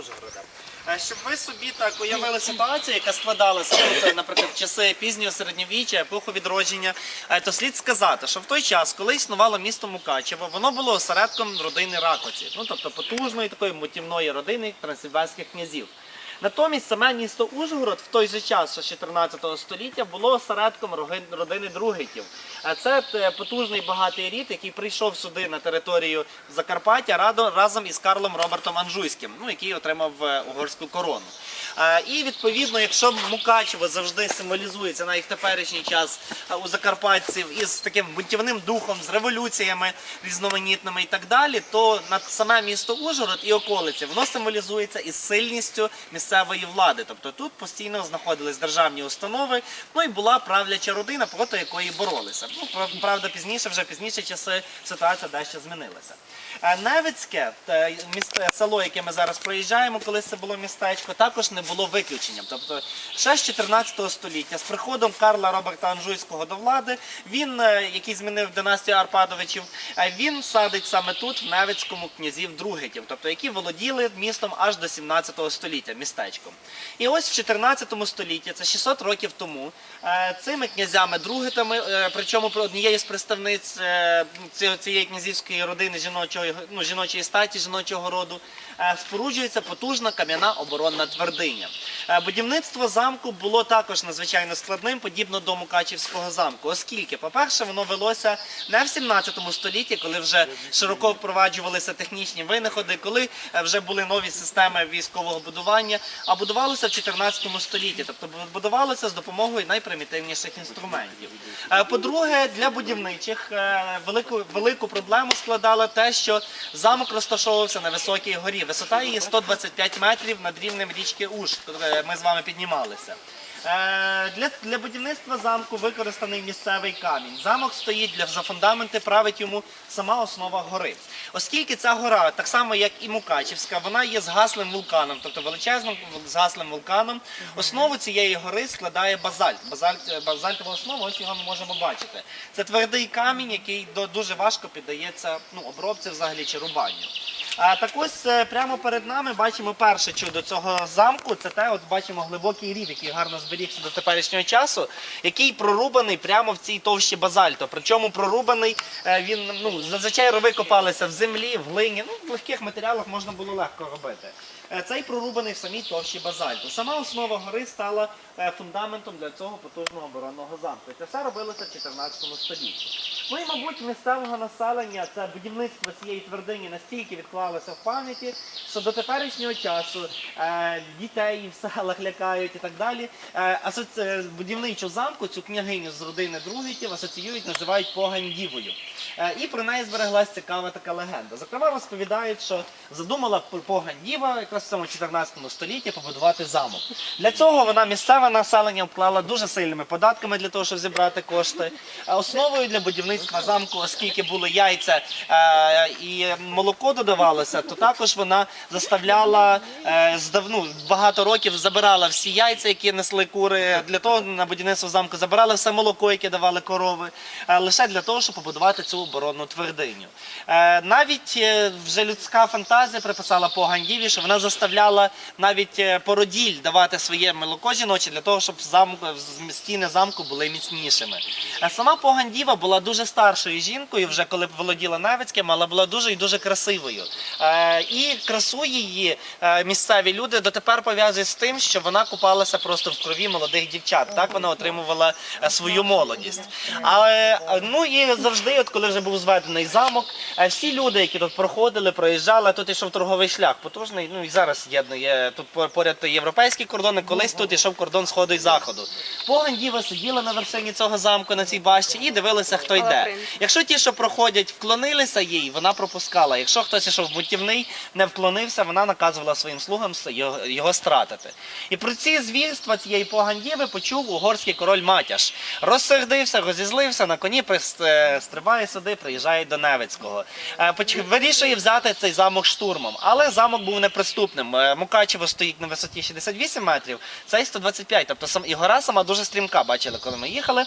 Ужгорода. Е, Щоб ви собі так уявили ситуацію, яка складалася тут, наприклад, в часи пізнього середньовіччя, епоху відродження, е, то слід сказати, що в той час, коли існувало місто Мукачево, воно було осередком родини Ракоці, ну тобто потужної такої мутівної родини трансильванських князів. Натомість саме місто Ужгород в той же час, що 14 століття, було осередком родини Другитів. А це е, потужний багатий рід, який прийшов сюди на територію Закарпаття разом із Карлом Робертом Анжуйським, ну який отримав е, угорську корону. І відповідно, якщо Мукачево завжди символізується навіть в теперішній час е, у закарпатців із таким бунтівним духом, з революціями різноманітними і так далі, то на саме місто Ужгород і околиці воно символізується із сильністю місцевої влади. Тобто тут постійно знаходились державні установи, ну і була правляча родина, проти якої боролися. Ну прав- правда, пізніше, вже пізніші часи ситуація дещо змінилася. Невицьке місто, село, яке ми зараз проїжджаємо, коли це було містечко, також не було виключенням. Тобто, ще з 14 століття, з приходом Карла Роберта Анжуйського до влади, він, е, який змінив династію Арпадовичів, е, він садить саме тут, в Невицькому князів Другитів, тобто які володіли містом аж до 17 століття, містечком. І ось в 14 столітті, це 600 років тому, е, цими князями Другитами, причому однією з представниць цієї князівської родини жіночого, ну, жіночої статі, жіночого роду, е, споруджується потужна кам'яна оборонна твердиня. Е, Будівництво замку було також надзвичайно складним, подібно до Мукачівського замку, оскільки, по-перше, воно велося не в 17 столітті, коли вже широко впроваджувалися технічні винаходи, коли е, вже були нові системи військового будування, а будувалося в 14 столітті, тобто будувалося з допомогою найпримітивніших інструментів. По-друге, для будівничих велику, велику проблему складало те, що замок розташовувався на високій горі. Висота її 125 метрів над рівнем річки Уж, коли ми з вами піднімалися. Е, Для, для будівництва замку використаний місцевий камінь. Замок стоїть для за фундаменти, править йому сама основа гори. Оскільки ця гора, так само як і Мукачівська, вона є згаслим вулканом, тобто величезним згаслим вулканом. Основу цієї гори складає базальт. Базальт базальтова основа, ось його ми можемо бачити. Це твердий камінь, який дуже важко піддається ну, обробці взагалі чи рубанню. Так ось е, прямо перед нами бачимо перше чудо цього замку. Це те, от бачимо глибокий рів, який гарно зберігся до теперішнього часу, який прорубаний прямо в цій товщі базальту. Причому прорубаний е, він ну зазвичай рови копалися в землі, в глині. Ну в легких матеріалах можна було легко робити. Е, Цей прорубаний в самій товщі базальту. Сама основа гори стала фундаментом для цього потужного оборонного замку. Це все робилося в 14 столітті. Ну і, мабуть, місцевого населення це будівництво цієї твердині настільки відклалося в пам'яті, що до теперішнього часу е, дітей в селах лякають і так далі. Е, асоці... е, Будівничу замку, цю княгиню з родини Другітів асоціюють, називають погань дівою. Е, і про неї збереглась цікава така легенда. Зокрема, розповідають, що задумала погань діва якраз в цьому 14 столітті побудувати замок. Для цього вона місцеве населення обклала дуже сильними податками для того, щоб зібрати кошти. Основою для будівництва замку, оскільки були яйця е, і молоко додавалося, то також вона заставляла е, ну, багато років забирала всі яйця, які несли кури. Для того на будівництво замку забирала все молоко, яке давали корови, е, лише для того, щоб побудувати цю оборонну твердиню. Навіть вже людська фантазія приписала Погандіві, що вона заставляла навіть породіль давати своє молоко жіноче для того, щоб замок, стіни замку були міцнішими. Е, Сама Погандіва була дуже старшою жінкою, вже коли володіла Невицьким, але була дуже і дуже красивою. Е, І красу її е, місцеві люди дотепер пов'язують з тим, що вона купалася просто в крові молодих дівчат. Так вона отримувала е, свою молодість. Але ну і завжди, от коли вже був зведений замок, всі люди, які тут проходили, проїжджали, тут ішов торговий шлях потужний. Ну і зараз єднує тут поряд європейські кордони. Колись тут ішов кордон сходу і заходу. Погань діва сиділа на вершині цього замку на цій башті і дивилися, хто йде. Якщо ті, що проходять, вклонилися їй, вона пропускала. Якщо хтось ішов бутівний, не вклонився, вона наказувала своїм слугам його, стратити. І про ці звільства цієї погандіви почув угорський король Матяш. Розсердився, розізлився, на коні е, стрибає сюди, приїжджає до Невицького. Е, Вирішує взяти цей замок штурмом, але замок був неприступним. Е, Мукачево стоїть на висоті 68 метрів, цей 125, тобто і гора сама дуже стрімка. Бачили, коли ми їхали.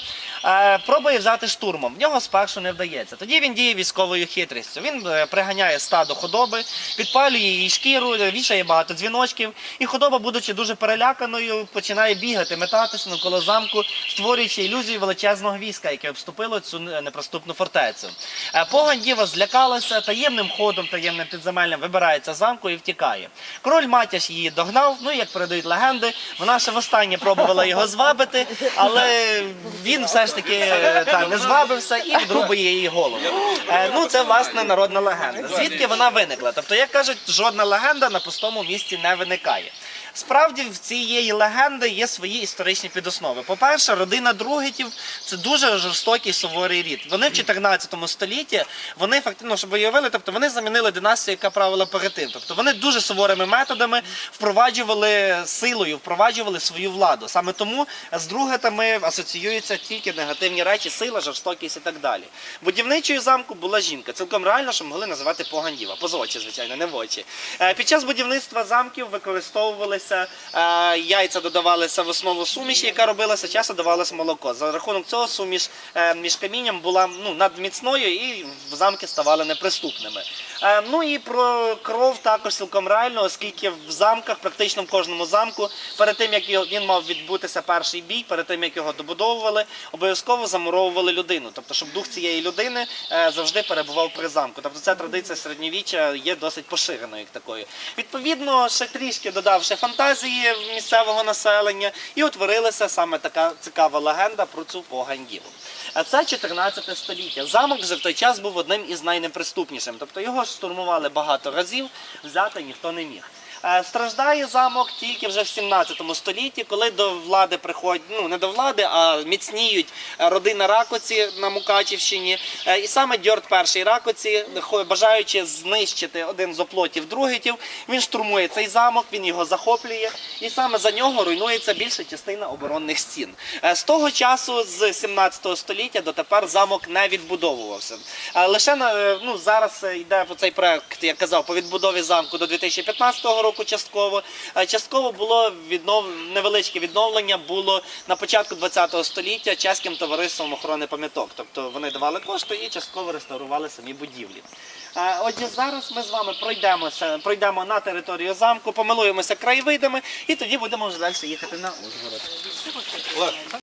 Пробує взяти штурмом. В нього нього спершу не вдається. Тоді він діє військовою хитрістю. Він е, приганяє стадо худоби, підпалює її шкіру, вішає багато дзвіночків, і худоба, будучи дуже переляканою, починає бігати, метатися навколо замку, створюючи ілюзію величезного війська, яке обступило цю неприступну фортецю. Е, Погань діва злякалася, таємним ходом, таємним підземеллям вибирається з замку і втікає. Король Матяш її догнав. Ну як передають легенди, вона ще востаннє пробувала його звабити, але він все ж таки е, та, не звабився і відрубує її голову. Е, ну це власне народна легенда. Звідки вона виникла? Тобто, як кажуть, жодна легенда на пустому місці не виникає. Справді в цієї легенди є свої історичні підоснови. По-перше, родина Другетів це дуже жорстокий суворий рід. Вони в 14 столітті вони фактично, ну, щоб ви уявили, тобто вони замінили династію, яка правила перед. Тобто вони дуже суворими методами впроваджували силою, впроваджували свою владу. Саме тому з Другетами асоціюються тільки негативні речі, сила, жорстокість і так далі. Будівничою замку була жінка. Цілком реально, що могли називати погандіва. Поза очі, звичайно, не в очі. Е, Під час будівництва замків використовувалися е, яйця, додавалися в основу суміші, яка робилася, часто давалося молоко. За рахунок цього суміш е, між камінням була ну, надміцною і замки ставали неприступними. Е, Ну і про кров також цілком реально, оскільки в замках, практично в кожному замку, перед тим як він мав відбутися перший бій, перед тим як його добудовували, обов'язково замуровували людину. Тобто, щоб дух цієї людини завжди перебував при замку. Тобто ця традиція середньовіччя є досить поширеною як такою. Відповідно, ще трішки додавши фантазії місцевого населення, і утворилася саме така цікава легенда про цю погань діву. А це 14 століття. Замок вже в той час був одним із найнеприступнішим. Тобто його штурмували багато разів, взяти ніхто не міг. Е, Страждає замок тільки вже в 17 столітті, коли до влади приходять, ну не до влади, а міцніють е, родина Ракоці на Мукачівщині. Е, І саме Дьорд перший Ракоці, бажаючи знищити один з оплотів другитів, він штурмує цей замок, він його захоплює, і саме за нього руйнується більша частина оборонних стін. З того часу, з 17 століття дотепер замок не відбудовувався. Лише ну зараз йде цей проект, як казав, по відбудові замку до 2015 року частково. Е, Частково було віднов... невеличке відновлення було на початку 20 століття чеським товариством охорони пам'яток. Тобто вони давали кошти і частково реставрували самі будівлі. Е, Отже, зараз ми з вами пройдемося, пройдемо на територію замку, помилуємося краєвидами і тоді будемо вже далі їхати на Ужгород.